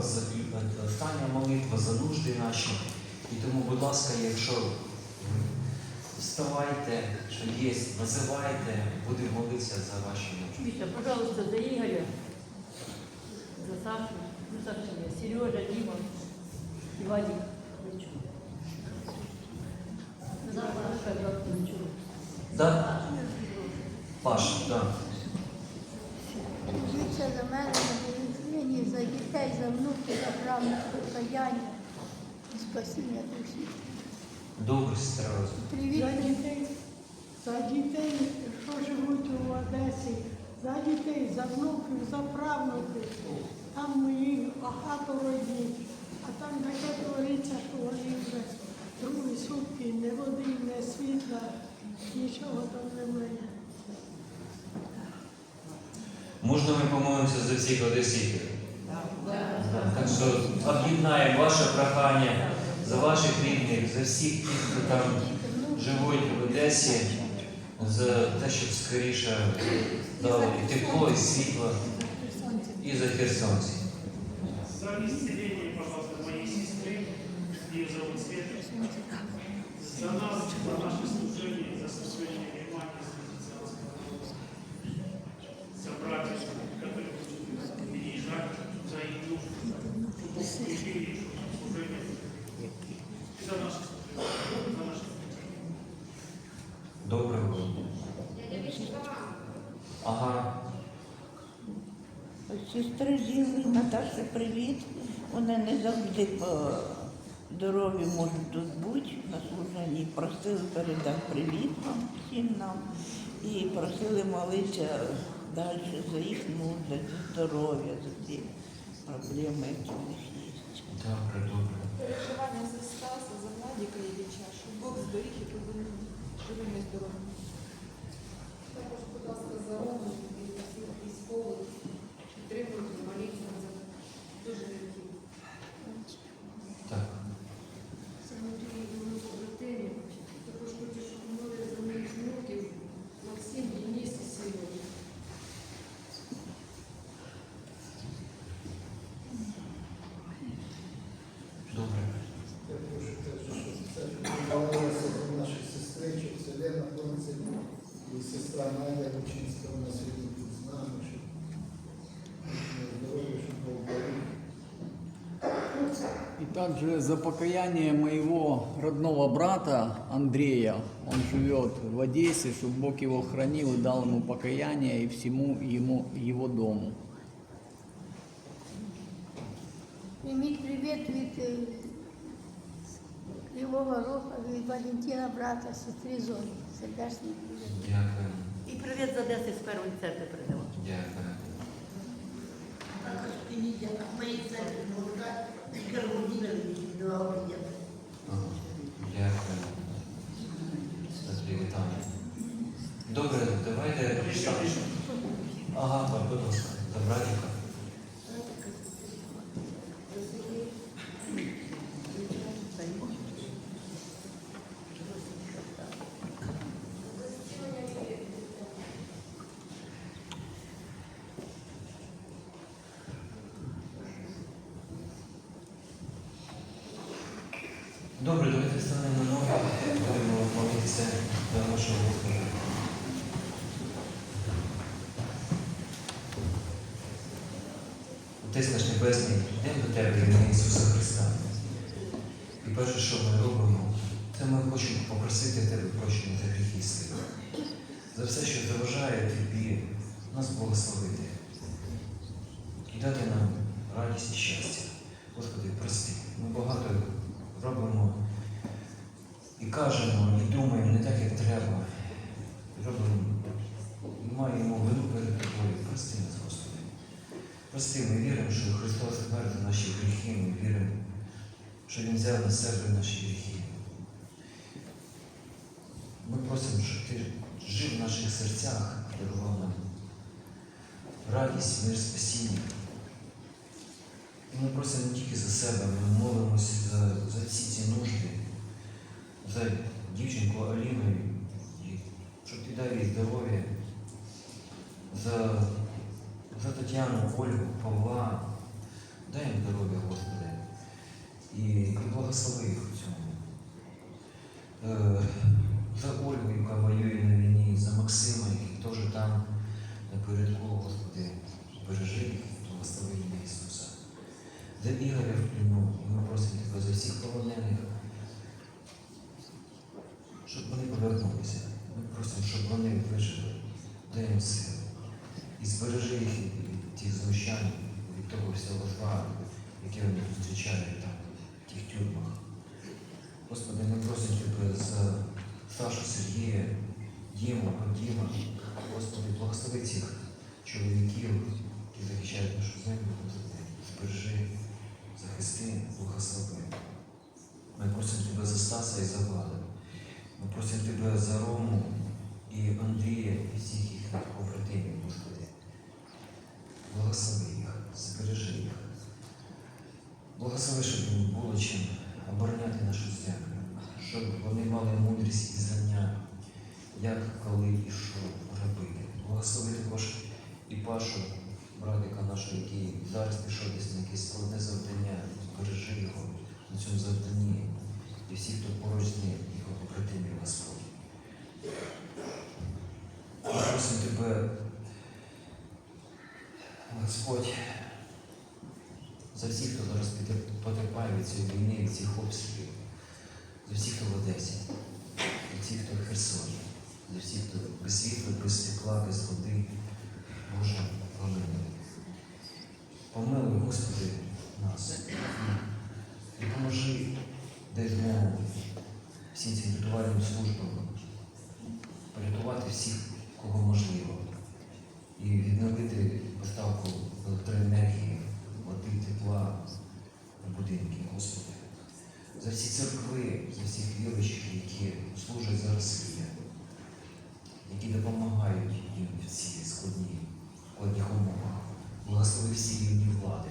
остання молитва за нужди наші. І тому, будь ласка, якщо вставайте, що є, називайте, будемо молитися за ваші нужди. Пожалуйста, за Игоря, за Сашу, ну Саша нет, Сережа, Дима и Вадик. За Пашка, за. Да? Паш, да. Моліться за мене, за Євгенії, за дітей, за внуків, за правнуків, покаяння, спасіння душі. Добре, сестра Роза. Привіт, За дітей, за дітей, що живуть у Одесі, за дітей, за внуків, за правнуків. Там мої багато родів, а там таке твориться, що вони вже другі сутки, не води, не світла, нічого там немає. Можна ми помолимося за всіх одеситів? Так що об'єднаємо ваше прохання за ваших рідних, за всіх тих, хто там живуть в Одесі, за те, щоб скоріше дало і тепло, і світло, і за херсонців. За исцеление, пожалуйста, моей сестры, ее зовут Света. За нас, за наше служение, за служение Германии, Добре було. Ага. Сестри жили, Наташа, привіт. Вони не завжди по дорозі можуть тут бути на служенні. Просили передати привіт вам, всім нам. І просили молитися далі за їх нужди, за здоров'я, за ті проблеми, які в них є. Добре, добре. переживання за Стаса, за Владіка Ілліча, щоб Бог зберіг і повернув живими і здоровими. Також, будь ласка, за также за покаяние моего родного брата Андрея, он живет в Одессе, чтобы Бог его хранил и дал ему покаяние и всему ему, его дому. Прийміть привіт від е, Кривого Рога, від Валентина, брата, сестри Зоні. Сердечний привіт. Дякую. И привет за Одессы с первой церкви передавал. Дякую. Добре, давайте. Ага, будь ласка. За Добре, давайте станемо на ноги, будемо молитися до нашого Господа. Отець наш Небесний, йдемо до Тебе ім'я Ісуса Христа. І перше, що ми робимо, це ми хочемо попросити Тебе прощення за гріхи свої. За все, що заважає Тобі нас благословити. І дати нам радість і щастя. Господи, прости. Ми багато робимо і кажемо, і думаємо не так, як треба. Робимо, маємо вину перед тобою. Прости нас, Господи. Прости, ми віримо, що Христос за наші гріхи, ми віримо, що Він взяв на себе наші гріхи. Ми просимо, щоб Ти жив в наших серцях, дарував нам радість, мир, спасіння. Ми просимо не тільки за себе, ми молимося за, за всі ці нужди, за дівчинку Аліну, щоб ти дав їй здоров'я, за за Тетяну, Ольгу, Павла. Дай їм здоров'я, Господи, і благослови їх у цьому. Дай їм. І збережи їх від тих знущань, від того всього зла, яке вони зустрічають там, в тих тюрмах. Господи, ми просимо Тебе за Сашу, Сергія, Діму, Діма. Господи, благослови цих чоловіків, які захищають нашу землю, збережи, захисти, благослови. Ми просимо Тебе за Стаса і за Влада. Ми просимо Тебе за Рому і Андрія і всіх їхніх побратимів, Господи. Благослови їх, збережи їх. Благослови, щоб їм було чим обороняти нашу землю, щоб вони мали мудрість і знання, як, коли і що робити. Благослови також і Пашу, братика нашого, який зараз пішов десь на якесь складне завдання, бережи його на цьому завданні і всіх, хто поруч з ним, його побратимів Господь. Просимо тебе, Господь, за всіх, хто зараз потерпає від цієї війни, від цих обстрілів, за всіх, хто в Одесі, за всіх, хто в Херсоні, за всіх, хто без світла, без стекла, без води, Боже, помилуй. Помилуй, Господи, нас. І поможи, дай змогу всім цим рятувальним службам порятувати всіх, кого можливо, і відновити поставку електроенергії, води, тепла в будинки, Господи. За всі церкви, за всіх віруючих, які служать за Росію, які допомагають їм в ці складні, складних умовах. Благослови всі рівні влади.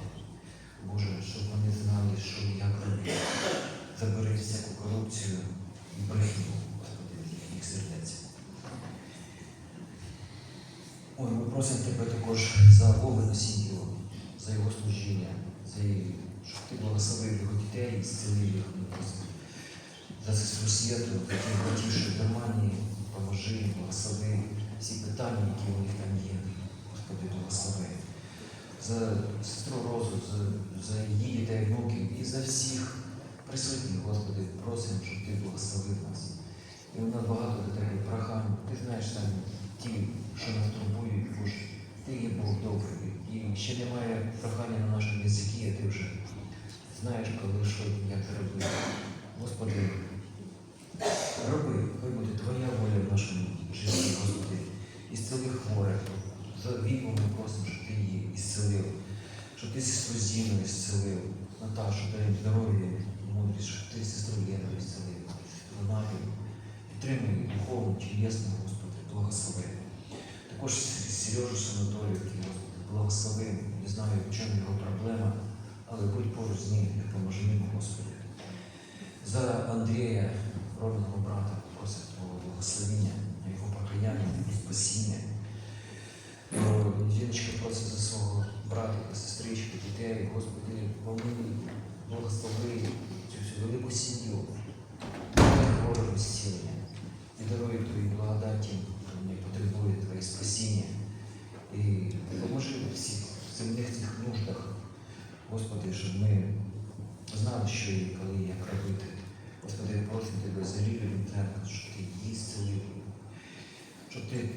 Боже, щоб вони знали, що і як робити. Забери всяку корупцію і брехню, Господи, з їхніх сердець. Ой, ми просимо тебе також за Вовину сім'ю, за його служіння, за її, щоб ти благословив його дітей і зцілив їх. Просимо за сестру Святу, які потішують в Германії, поможи, благослови всі питання, які у них там є. Господи, благослови. За сестру Розу, за, за її дітей, внуків і за всіх присутніх, Господи, просимо, щоб ти благословив нас. І у нас багато до тебе прохань. Ти знаєш там ті, що нас добрий. І ще немає прохання на нашому язикі, а ти вже знаєш, коли що, як робити. Господи, роби, хай буде Твоя воля в нашому житті, Господи. І зціли хворих. За віком ми просимо, щоб ти її ісцелив, щоб ти сестру Зіну ісцелив, Наташу, дай здоров'я, мудрість, щоб ти сестру Лену ісцелив, сестру Підтримуй духовно, тілесно, Господи, благослови. Також Сережу Санаторію, який, Господи, благослови. Не знаю, в чому його проблема, але будь поруч з ним і йому, Господи. За Андрія, родного брата, просить Твого благословення, його покаяння, на спасіння. Жіночка просить за свого братика, сестрички, дітей, Господи, помилуй, благослови цю всю велику сім'ю, Божого зцілення. І даруй Твої благодаті, хто не потребує Твоє спасіння. І поможи у всіх земних цих нуждах, Господи, щоб ми знали, що і коли, і як робити. Господи, я прошу Тебе за Лілію Вітренко, щоб Ти її зцілив, щоб Ти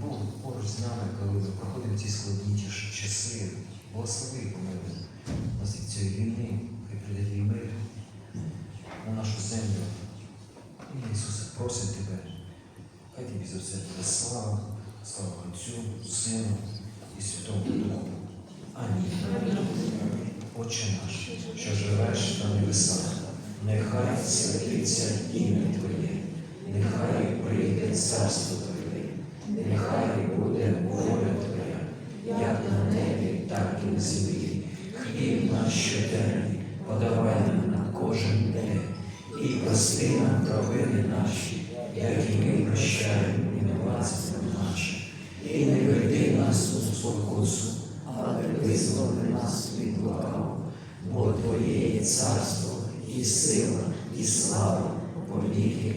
був поруч з нами, коли ми проходимо ці складні часи. Благослови помилуй нас від цієї війни, хай прийде твій мир на нашу землю. І, Ісусе, просимо Тебе, хай тобі за все буде слава, слава Отцю, Сину і Святому Духу. Амінь. Отче наш, що живеш на небесах, нехай святиться ім'я Твоє, нехай прийде царство Твоє, нехай буде воля Твоя, як на небі, так і на землі. Хліб наш щоденний подавай нам на кожен день, і прости нам провини наші, як і ми прощаємо винуватцям нашим. І не веди нас у спокусу, але визволи нас від лукавого. Бо Твоє є царство, і сила, і слава, повік